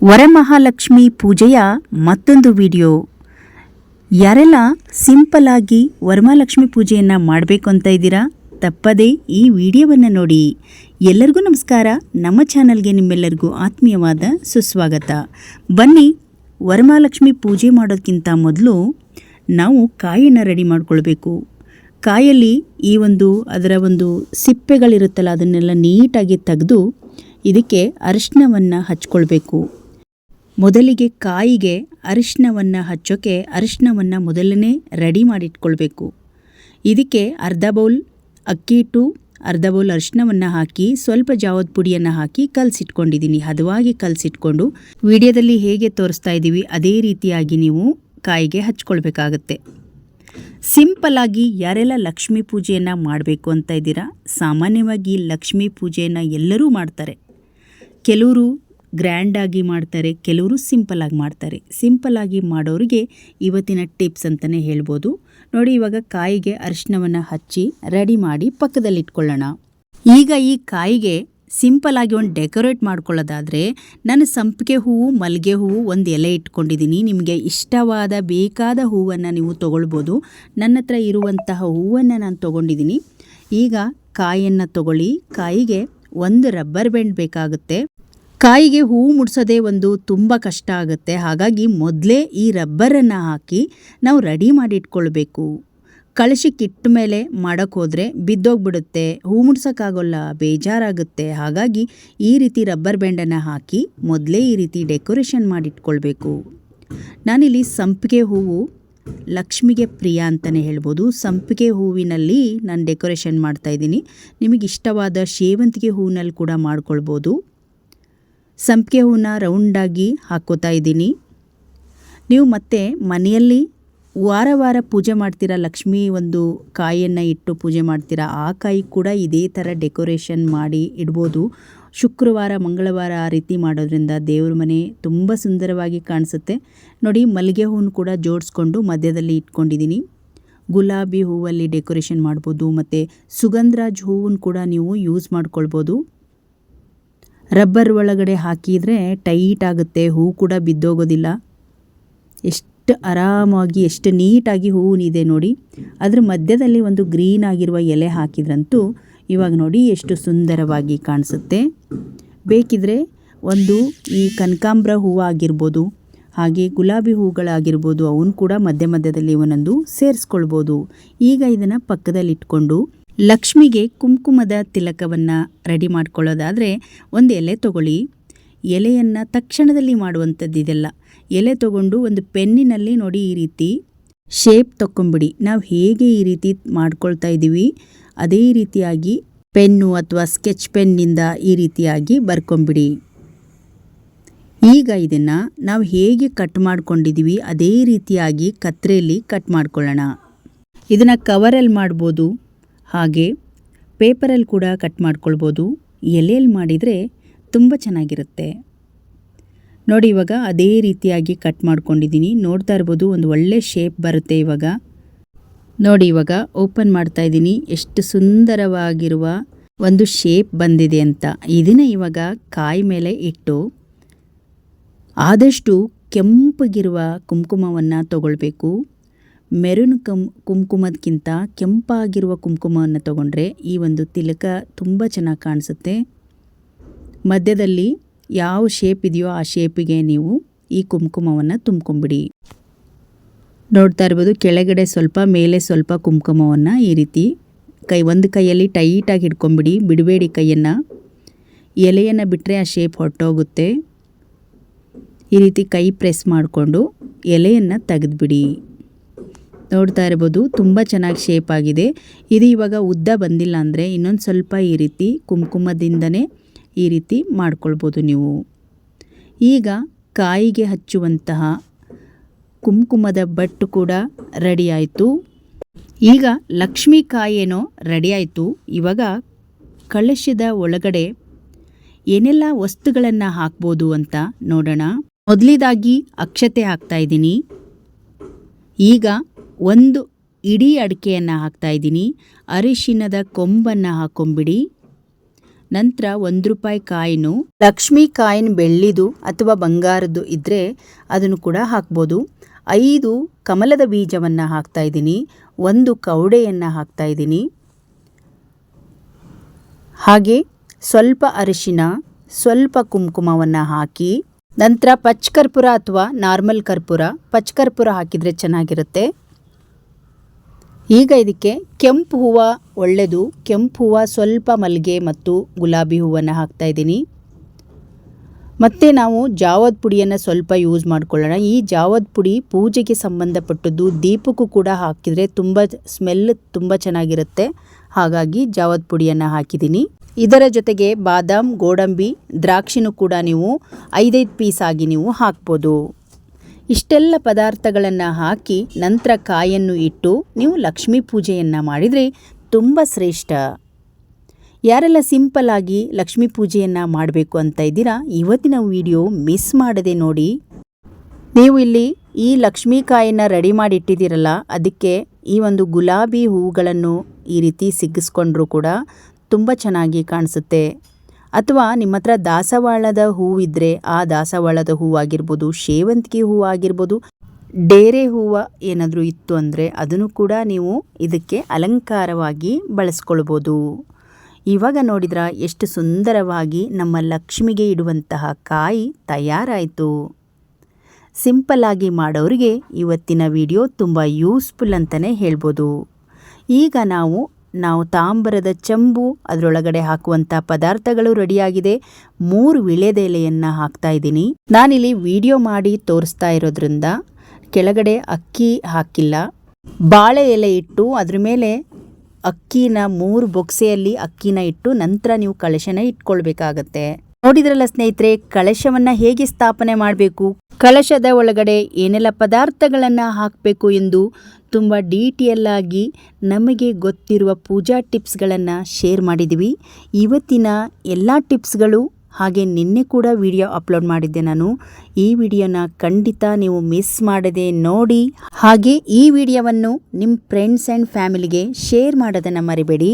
ವರಮಹಾಲಕ್ಷ್ಮಿ ಪೂಜೆಯ ಮತ್ತೊಂದು ವಿಡಿಯೋ. ಯಾರೆಲ್ಲ ಸಿಂಪಲ್ ಆಗಿ ವರಮಹಾಲಕ್ಷ್ಮಿ ಪೂಜೆಯನ್ನು ಮಾಡಬೇಕು ಅಂತ ಇದ್ದೀರಾ, ತಪ್ಪದೇ ಈ ವಿಡಿಯೋವನ್ನು ನೋಡಿ. ಎಲ್ಲರಿಗೂ ನಮಸ್ಕಾರ. ನಮ್ಮ ಚಾನಲ್ಗೆ ನಿಮ್ಮೆಲ್ಲರಿಗೂ ಆತ್ಮೀಯವಾದ ಸುಸ್ವಾಗತ. ಬನ್ನಿ, ವರಮಹಾಲಕ್ಷ್ಮಿ ಪೂಜೆ ಮಾಡೋದಕ್ಕಿಂತ ಮೊದಲು ನಾವು ಕಾಯನ್ನು ರೆಡಿ ಮಾಡಿಕೊಳ್ಬೇಕು. ಕಾಯಲ್ಲಿ ಈ ಒಂದು, ಅದರ ಒಂದು ಸಿಪ್ಪೆಗಳಿರುತ್ತಲ್ಲ, ಅದನ್ನೆಲ್ಲ ನೀಟಾಗಿ ತೆಗೆದು ಇದಕ್ಕೆ ಅರಿಶಿನವನ್ನು ಹಚ್ಕೊಳ್ಬೇಕು. ಮೊದಲಿಗೆ ಕಾಯಿಗೆ ಅರಿಶಿನವನ್ನು ಹಚ್ಚೋಕ್ಕೆ ಅರಿಶಿನವನ್ನು ಮೊದಲನೇ ರೆಡಿ ಮಾಡಿಟ್ಕೊಳ್ಬೇಕು. ಇದಕ್ಕೆ ಅರ್ಧ ಬೌಲ್ ಅಕ್ಕಿ ಹಿಟ್ಟು, ಅರ್ಧ ಬೌಲ್ ಅರಿಶಿನವನ್ನು ಹಾಕಿ ಸ್ವಲ್ಪ ಜಾವದ ಪುಡಿಯನ್ನು ಹಾಕಿ ಕಲಸಿಟ್ಕೊಂಡಿದ್ದೀನಿ ಹದವಾಗಿ ಕಲಸಿಟ್ಕೊಂಡು ವಿಡಿಯೋದಲ್ಲಿ ಹೇಗೆ ತೋರಿಸ್ತಾ ಇದ್ದೀವಿ ಅದೇ ರೀತಿಯಾಗಿ ನೀವು ಕಾಯಿಗೆ ಹಚ್ಕೊಳ್ಬೇಕಾಗತ್ತೆ. ಸಿಂಪಲ್ ಆಗಿ ಯಾರೆಲ್ಲ ಲಕ್ಷ್ಮೀ ಪೂಜೆಯನ್ನು ಮಾಡಬೇಕು ಅಂತ ಇದ್ದೀರಾ, ಸಾಮಾನ್ಯವಾಗಿ ಲಕ್ಷ್ಮೀ ಪೂಜೆಯನ್ನು ಎಲ್ಲರೂ ಮಾಡ್ತಾರೆ. ಕೆಲವರು ಗ್ರ್ಯಾಂಡಾಗಿ ಮಾಡ್ತಾರೆ, ಕೆಲವರು ಸಿಂಪಲ್ಲಾಗಿ ಮಾಡ್ತಾರೆ. ಸಿಂಪಲ್ಲಾಗಿ ಮಾಡೋರಿಗೆ ಇವತ್ತಿನ ಟಿಪ್ಸ್ ಅಂತಲೇ ಹೇಳ್ಬೋದು. ನೋಡಿ, ಇವಾಗ ಕಾಯಿಗೆ ಅರಿಶಿನವನ್ನು ಹಚ್ಚಿ ರೆಡಿ ಮಾಡಿ ಪಕ್ಕದಲ್ಲಿಟ್ಕೊಳ್ಳೋಣ ಈಗ ಈ ಕಾಯಿಗೆ ಸಿಂಪಲ್ ಆಗಿ ಒಂದು ಡೆಕೋರೇಟ್ ಮಾಡ್ಕೊಳ್ಳೋದಾದರೆ ನಾನು ಸಂಪಿಗೆ ಹೂವು, ಮಲ್ಲಿಗೆ ಹೂವು ಒಂದು ಎಲೆ ಇಟ್ಕೊಂಡಿದ್ದೀನಿ. ನಿಮಗೆ ಇಷ್ಟವಾದ ಬೇಕಾದ ಹೂವನ್ನು ನೀವು ತೊಗೊಳ್ಬೋದು. ನನ್ನ ಹತ್ರ ಇರುವಂತಹ ಹೂವನ್ನು ನಾನು ತೊಗೊಂಡಿದ್ದೀನಿ. ಈಗ ಕಾಯಿಯನ್ನು ತೊಗೊಳ್ಳಿ. ಕಾಯಿಗೆ ಒಂದು ರಬ್ಬರ್ ಬ್ಯಾಂಡ್ ಬೇಕಾಗುತ್ತೆ. ಕಾಯಿಗೆ ಹೂವು ಮುಡ್ಸೋದೇ ಒಂದು ತುಂಬ ಕಷ್ಟ ಆಗುತ್ತೆ. ಹಾಗಾಗಿ ಮೊದಲೇ ಈ ರಬ್ಬರನ್ನು ಹಾಕಿ ನಾವು ರೆಡಿ ಮಾಡಿಟ್ಕೊಳ್ಬೇಕು. ಕಳಶಕ್ಕಿಟ್ಟ ಮೇಲೆ ಮಾಡೋಕ್ಕೆ ಹೋದರೆ ಬಿದ್ದೋಗ್ಬಿಡುತ್ತೆ. ಹೂ ಮುಡ್ಸೋಕ್ಕಾಗೋಲ್ಲ, ಬೇಜಾರಾಗುತ್ತೆ. ಹಾಗಾಗಿ ಈ ರೀತಿ ರಬ್ಬರ್ ಬ್ಯಾಂಡನ್ನು ಹಾಕಿ ಮೊದಲೇ ಈ ರೀತಿ ಡೆಕೋರೇಷನ್ ಮಾಡಿಟ್ಕೊಳ್ಬೇಕು. ನಾನಿಲ್ಲಿ ಸಂಪಿಗೆ ಹೂವು, ಲಕ್ಷ್ಮಿಗೆ ಪ್ರಿಯ ಅಂತಲೇ ಹೇಳ್ಬೋದು. ಸಂಪಿಗೆ ಹೂವಿನಲ್ಲಿ ನಾನು ಡೆಕೋರೇಷನ್ ಮಾಡ್ತಾಯಿದ್ದೀನಿ ನಿಮಗೆ ಇಷ್ಟವಾದ ಸೇವಂತಿಗೆ ಹೂವಿನಲ್ಲಿ ಕೂಡ ಮಾಡ್ಕೊಳ್ಬೋದು. ಸಂಪಿಗೆ ಹೂವನ್ನ ರೌಂಡಾಗಿ ಹಾಕ್ಕೋತಾ ಇದ್ದೀನಿ. ನೀವು ಮತ್ತೆ ಮನೆಯಲ್ಲಿ ವಾರ ವಾರ ಪೂಜೆ ಮಾಡ್ತೀರಾ? ಲಕ್ಷ್ಮಿ ಒಂದು ಕಾಯಿಯನ್ನು ಇಟ್ಟು ಪೂಜೆ ಮಾಡ್ತೀರಾ? ಆ ಕಾಯಿ ಕೂಡ ಇದೇ ಥರ ಡೆಕೋರೇಷನ್ ಮಾಡಿ ಇಡ್ಬೋದು. ಶುಕ್ರವಾರ, ಮಂಗಳವಾರ ಆ ರೀತಿ ಮಾಡೋದ್ರಿಂದ ದೇವ್ರ ಮನೆ ತುಂಬ ಸುಂದರವಾಗಿ ಕಾಣಿಸುತ್ತೆ. ನೋಡಿ, ಮಲ್ಲಿಗೆ ಹೂವನ್ನು ಕೂಡ ಜೋಡಿಸ್ಕೊಂಡು ಮಧ್ಯದಲ್ಲಿ ಇಟ್ಕೊಂಡಿದ್ದೀನಿ. ಗುಲಾಬಿ ಹೂವಲ್ಲಿ ಡೆಕೋರೇಷನ್ ಮಾಡ್ಬೋದು, ಮತ್ತು ಸುಗಂಧರಾಜ್ ಹೂವನ್ನು ಕೂಡ ನೀವು ಯೂಸ್ ಮಾಡ್ಕೊಳ್ಬೋದು. ರಬ್ಬರ್ ಒಳಗಡೆ ಹಾಕಿದರೆ ಟೈಟ್ ಆಗುತ್ತೆ, ಹೂ ಕೂಡ ಬಿದ್ದೋಗೋದಿಲ್ಲ. ಎಷ್ಟು ಆರಾಮಾಗಿ, ಎಷ್ಟು ನೀಟಾಗಿ ಹೂವಿನಿದೆ ನೋಡಿ. ಅದ್ರ ಮಧ್ಯದಲ್ಲಿ ಒಂದು ಗ್ರೀನ್ ಆಗಿರುವ ಎಲೆ ಹಾಕಿದ್ರಂತೂ ಇವಾಗ ನೋಡಿ ಎಷ್ಟು ಸುಂದರವಾಗಿ ಕಾಣಿಸುತ್ತೆ. ಬೇಕಿದ್ರೆ ಒಂದು ಈ ಕನಕಾಂಬ್ರ ಹೂವು ಆಗಿರ್ಬೋದು, ಹಾಗೆ ಗುಲಾಬಿ ಹೂಗಳಾಗಿರ್ಬೋದು ಅವನ್ನು ಕೂಡ ಮಧ್ಯ ಮಧ್ಯದಲ್ಲಿ ಒಂದೊಂದು ಸೇರಿಸ್ಕೊಳ್ಬೋದು. ಈಗ ಇದನ್ನು ಪಕ್ಕದಲ್ಲಿ ಇಟ್ಕೊಂಡು ಲಕ್ಷ್ಮಿಗೆ ಕುಂಕುಮದ ತಿಲಕವನ್ನು ರೆಡಿ ಮಾಡ್ಕೊಳ್ಳೋದಾದರೆ ಒಂದು ಎಲೆ ತಗೊಳ್ಳಿ. ಎಲೆಯನ್ನು ತಕ್ಷಣದಲ್ಲಿ ಮಾಡುವಂಥದ್ದು ಇದೆಲ್ಲ. ಎಲೆ ತಗೊಂಡು ಒಂದು ಪೆನ್ನಿನಲ್ಲಿ ನೋಡಿ ಈ ರೀತಿ ಶೇಪ್ ತಕ್ಕೊಂಬಿಡಿ. ನಾವು ಹೇಗೆ ಈ ರೀತಿ ಮಾಡ್ಕೊಳ್ತಾ ಇದ್ದೀವಿ ಅದೇ ರೀತಿಯಾಗಿ ಪೆನ್ನು ಅಥವಾ ಸ್ಕೆಚ್ ಪೆನ್ನಿಂದ ಈ ರೀತಿಯಾಗಿ ಬರ್ಕೊಂಬಿಡಿ. ಈಗ ಇದನ್ನು ನಾವು ಹೇಗೆ ಕಟ್ ಮಾಡ್ಕೊಂಡಿದ್ದೀವಿ ಅದೇ ರೀತಿಯಾಗಿ ಕತ್ರೆಯಲ್ಲಿ ಕಟ್ ಮಾಡ್ಕೊಳ್ಳೋಣ. ಇದನ್ನು ಕವರಲ್ಲಿ ಮಾಡ್ಬೋದು. ಹಾಗೆ ಪೇಪರಲ್ಲಿ ಕೂಡ ಕಟ್ ಮಾಡ್ಕೊಳ್ಬೋದು. ಎಲೆಯಲ್ಲಿ ಮಾಡಿದರೆ ತುಂಬ ಚೆನ್ನಾಗಿರುತ್ತೆ. ನೋಡಿ, ಇವಾಗ ಅದೇ ರೀತಿಯಾಗಿ ಕಟ್ ಮಾಡ್ಕೊಂಡಿದ್ದೀನಿ. ನೋಡ್ತಾ ಇರ್ಬೋದು, ಒಂದು ಒಳ್ಳೆ ಶೇಪ್ ಬರುತ್ತೆ ಇವಾಗ. ನೋಡಿ, ಇವಾಗ ಓಪನ್ ಮಾಡ್ತಾ ಇದ್ದೀನಿ. ಎಷ್ಟು ಸುಂದರವಾಗಿರುವ ಒಂದು ಶೇಪ್ ಬಂದಿದೆ ಅಂತ. ಇದನ್ನು ಇವಾಗ ಕಾಯಿ ಮೇಲೆ ಇಟ್ಟು ಆದಷ್ಟು ಕೆಂಪಗಿರುವ ಕುಂಕುಮವನ್ನು ತಗೊಳ್ಬೇಕು. ಮೆರೂನ್ ಕಂ ಕುಂಕುಮದಕ್ಕಿಂತ ಕೆಂಪಾಗಿರುವ ಕುಂಕುಮವನ್ನು ತಗೊಂಡ್ರೆ ಈ ಒಂದು ತಿಲಕ ತುಂಬ ಚೆನ್ನಾಗಿ ಕಾಣಿಸುತ್ತೆ. ಮಧ್ಯದಲ್ಲಿ ಯಾವ ಶೇಪ್ ಇದೆಯೋ ಆ ಶೇಪಿಗೆ ನೀವು ಈ ಕುಂಕುಮವನ್ನು ತುಂಬ್ಕೊಂಬಿಡಿ ನೋಡ್ತಾ ಇರ್ಬೋದು ಕೆಳಗಡೆ ಸ್ವಲ್ಪ, ಮೇಲೆ ಸ್ವಲ್ಪ ಕುಂಕುಮವನ್ನು ಈ ರೀತಿ ಕೈ, ಒಂದು ಕೈಯಲ್ಲಿ ಟೈಟಾಗಿ ಹಿಡ್ಕೊಂಬಿಡಿ ಬಿಡಬೇಡಿ ಕೈಯನ್ನು. ಎಲೆಯನ್ನು ಬಿಟ್ಟರೆ ಆ ಶೇಪ್ ಹೊಟ್ಟೋಗುತ್ತೆ ಈ ರೀತಿ ಕೈ ಪ್ರೆಸ್ ಮಾಡಿಕೊಂಡು ಎಲೆಯನ್ನು ತೆಗೆದುಬಿಡಿ. ನೋಡ್ತಾ ಇರ್ಬೋದು, ತುಂಬ ಚೆನ್ನಾಗಿ ಶೇಪ್ ಆಗಿದೆ. ಇದು ಇವಾಗ ಉದ್ದ ಬಂದಿಲ್ಲ ಅಂದರೆ ಇನ್ನೊಂದು ಸ್ವಲ್ಪ ಈ ರೀತಿ ಕುಂಕುಮದಿಂದನೇ ಈ ರೀತಿ ಮಾಡ್ಕೊಳ್ಬೋದು ನೀವು. ಈಗ ಕಾಯಿಗೆ ಹಚ್ಚುವಂತಹ ಕುಂಕುಮದ ಬಟ್ಟು ಕೂಡ ರೆಡಿ ಆಯಿತು. ಈಗ ಲಕ್ಷ್ಮೀ ಕಾಯೇನೋ ರೆಡಿ ಆಯಿತು. ಇವಾಗ ಕಳಶದ ಒಳಗಡೆ ಏನೆಲ್ಲ ವಸ್ತುಗಳನ್ನು ಹಾಕ್ಬೋದು ಅಂತ ನೋಡೋಣ. ಮೊದಲಿದಾಗಿ ಅಕ್ಷತೆ ಹಾಕ್ತಾ ಇದ್ದೀನಿ. ಈಗ ಒಂದು ಇಡೀ ಅಡಿಕೆಯನ್ನು ಹಾಕ್ತಾ ಇದ್ದೀನಿ. ಅರಿಶಿನದ ಕೊಂಬನ್ನು ಹಾಕೊಂಬಿಡಿ ನಂತರ ಒಂದು ರೂಪಾಯಿ ಕಾಯಿನು, ಲಕ್ಷ್ಮಿ ಕಾಯಿನ್ ಬೆಳ್ಳಿದು ಅಥವಾ ಬಂಗಾರದ್ದು ಇದ್ದರೆ ಅದನ್ನು ಕೂಡ ಹಾಕ್ಬೋದು. ಐದು ಕಮಲದ ಬೀಜವನ್ನು ಹಾಕ್ತಾ ಇದ್ದೀನಿ. ಒಂದು ಕೌಡೆಯನ್ನು ಹಾಕ್ತಾ ಇದ್ದೀನಿ. ಹಾಗೆ ಸ್ವಲ್ಪ ಅರಿಶಿನ, ಸ್ವಲ್ಪ ಕುಂಕುಮವನ್ನು ಹಾಕಿ, ನಂತರ ಪಚ್ ಕರ್ಪೂರ ಅಥವಾ ನಾರ್ಮಲ್ ಕರ್ಪೂರ. ಪಚ್ ಕರ್ಪೂರ ಹಾಕಿದರೆ ಚೆನ್ನಾಗಿರುತ್ತೆ. ಈಗ ಇದಕ್ಕೆ ಕೆಂಪು ಹೂವು ಒಳ್ಳೆಯದು ಕೆಂಪು ಹೂವು ಸ್ವಲ್ಪ ಮಲ್ಲಿಗೆ ಮತ್ತು ಗುಲಾಬಿ ಹೂವನ್ನು ಹಾಕ್ತಾ ಇದ್ದೀನಿ. ಮತ್ತು ನಾವು ಜಾವದ್ ಪುಡಿಯನ್ನು ಸ್ವಲ್ಪ ಯೂಸ್ ಮಾಡ್ಕೊಳ್ಳೋಣ. ಈ ಜಾವದ್ ಪುಡಿ ಪೂಜೆಗೆ ಸಂಬಂಧಪಟ್ಟದ್ದು ದೀಪಕ್ಕೂ ಕೂಡ ಹಾಕಿದರೆ ತುಂಬ ಸ್ಮೆಲ್ ತುಂಬ ಚೆನ್ನಾಗಿರುತ್ತೆ. ಹಾಗಾಗಿ ಜಾವದ್ ಪುಡಿಯನ್ನು ಹಾಕಿದ್ದೀನಿ. ಇದರ ಜೊತೆಗೆ ಬಾದಾಮ್, ಗೋಡಂಬಿ, ದ್ರಾಕ್ಷಿನೂ ಕೂಡ ನೀವು ಐದೈದು ಪೀಸ್ ಆಗಿ ನೀವು ಹಾಕ್ಬೋದು. ಇಷ್ಟೆಲ್ಲ ಪದಾರ್ಥಗಳನ್ನು ಹಾಕಿ ನಂತರ ಕಾಯನ್ನು ಇಟ್ಟು ನೀವು ಲಕ್ಷ್ಮೀ ಪೂಜೆಯನ್ನು ಮಾಡಿದರೆ ತುಂಬ ಶ್ರೇಷ್ಠ. ಯಾರೆಲ್ಲ ಸಿಂಪಲ್ ಆಗಿ ಲಕ್ಷ್ಮೀ ಪೂಜೆಯನ್ನು ಮಾಡಬೇಕು ಅಂತ ಇದ್ದೀರಾ, ಇವತ್ತಿನ ವಿಡಿಯೋ ಮಿಸ್ ಮಾಡದೆ ನೋಡಿ. ನೀವು ಇಲ್ಲಿ ಈ ಲಕ್ಷ್ಮೀ ಕಾಯನ್ನು ರೆಡಿ ಮಾಡಿ ಇಟ್ಟಿದ್ದೀರಲ್ಲ ಅದಕ್ಕೆ ಈ ಒಂದು ಗುಲಾಬಿ ಹೂಗಳನ್ನು ಈ ರೀತಿ ಸಿಗ್ಗಿಸ್ಕೊಂಡ್ರೂ ಕೂಡ ತುಂಬ ಚೆನ್ನಾಗಿ ಕಾಣಿಸುತ್ತೆ. ಅಥವಾ ನಿಮ್ಮ ಹತ್ರ ದಾಸವಾಳದ ಹೂವಿದ್ದರೆ ಆ ದಾಸವಾಳದ ಹೂವಾಗಿರ್ಬೋದು ಸೇವಂತಿಗೆ ಹೂವು ಆಗಿರ್ಬೋದು ಡೇರೆ ಹೂವು ಏನಾದರೂ ಇತ್ತು ಅಂದರೆ ಅದನ್ನು ಕೂಡ ನೀವು ಇದಕ್ಕೆ ಅಲಂಕಾರವಾಗಿ ಬಳಸ್ಕೊಳ್ಬೋದು. ಇವಾಗ ನೋಡಿದ್ರ ಎಷ್ಟು ಸುಂದರವಾಗಿ ನಮ್ಮ ಲಕ್ಷ್ಮಿಗೆ ಇಡುವಂತಹ ಕಾಯಿ ತಯಾರಾಯಿತು. ಸಿಂಪಲ್ಲಾಗಿ ಮಾಡೋರಿಗೆ ಇವತ್ತಿನ ವಿಡಿಯೋ ತುಂಬ ಯೂಸ್ಫುಲ್ ಅಂತಲೇ ಹೇಳ್ಬೋದು. ಈಗ ನಾವು ನಾವು ತಾಂಬರದ ಚಂಬು, ಅದರೊಳಗಡೆ ಹಾಕುವಂಥ ಪದಾರ್ಥಗಳು ರೆಡಿಯಾಗಿದೆ. ಮೂರು ವಿಳೆದೆಲೆಯನ್ನು ಹಾಕ್ತಾ ಇದ್ದೀನಿ. ನಾನಿಲ್ಲಿ ವಿಡಿಯೋ ಮಾಡಿ ತೋರಿಸ್ತಾ ಇರೋದ್ರಿಂದ ಕೆಳಗಡೆ ಅಕ್ಕಿ ಹಾಕಿಲ್ಲ. ಬಾಳೆ ಎಲೆ ಇಟ್ಟು ಅದ್ರ ಮೇಲೆ ಅಕ್ಕಿನ ಮೂರು ಬೊಕ್ಸೆಯಲ್ಲಿ ಅಕ್ಕಿನ ಇಟ್ಟು ನಂತರ ನೀವು ಕಳಶನ ಇಟ್ಕೊಳ್ಬೇಕಾಗತ್ತೆ. ನೋಡಿದ್ರಲ್ಲ ಸ್ನೇಹಿತರೆ ಕಳಶವನ್ನ ಹೇಗೆ ಸ್ಥಾಪನೆ ಮಾಡಬೇಕು? ಕಳಶದ ಒಳಗಡೆ ಏನೆಲ್ಲ ಪದಾರ್ಥಗಳನ್ನು ಹಾಕಬೇಕು ಎಂದು ತುಂಬ ಡೀಟೇಲ್ ಆಗಿ ನಮಗೆ ಗೊತ್ತಿರುವ ಪೂಜಾ ಟಿಪ್ಸ್ಗಳನ್ನು ಶೇರ್ ಮಾಡಿದ್ದೀವಿ ಇವತ್ತಿನ ಎಲ್ಲ ಟಿಪ್ಸ್ಗಳು ಹಾಗೆ ನಿನ್ನೆ ಕೂಡ ವಿಡಿಯೋ ಅಪ್ಲೋಡ್ ಮಾಡಿದ್ದೆ ನಾನು. ಈ ವಿಡಿಯೋನ ಖಂಡಿತ ನೀವು ಮಿಸ್ ಮಾಡದೆ ನೋಡಿ. ಹಾಗೆ ಈ ವಿಡಿಯೋವನ್ನು ನಿಮ್ಮ ಫ್ರೆಂಡ್ಸ್ ಆ್ಯಂಡ್ ಫ್ಯಾಮಿಲಿಗೆ ಶೇರ್ ಮಾಡೋದನ್ನು ಮರಿಬೇಡಿ.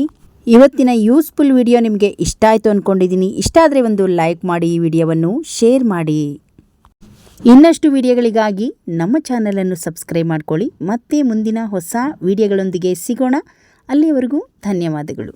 ಇವತ್ತಿನ ಯೂಸ್ಫುಲ್ ವಿಡಿಯೋ ನಿಮಗೆ ಇಷ್ಟ ಆಯಿತು ಅಂದ್ಕೊಂಡಿದ್ದೀನಿ ಇಷ್ಟ ಆದರೆ ಒಂದು ಲೈಕ್ ಮಾಡಿ ಈ ವಿಡಿಯೋವನ್ನು ಶೇರ್ ಮಾಡಿ. ಇನ್ನಷ್ಟು ವಿಡಿಯೋಗಳಿಗಾಗಿ ನಮ್ಮ ಚಾನಲನ್ನು ಸಬ್ಸ್ಕ್ರೈಬ್ ಮಾಡ್ಕೊಳ್ಳಿ. ಮತ್ತೆ ಮುಂದಿನ ಹೊಸ ವಿಡಿಯೋಗಳೊಂದಿಗೆ ಸಿಗೋಣ. ಅಲ್ಲಿಯವರೆಗೂ ಧನ್ಯವಾದಗಳು.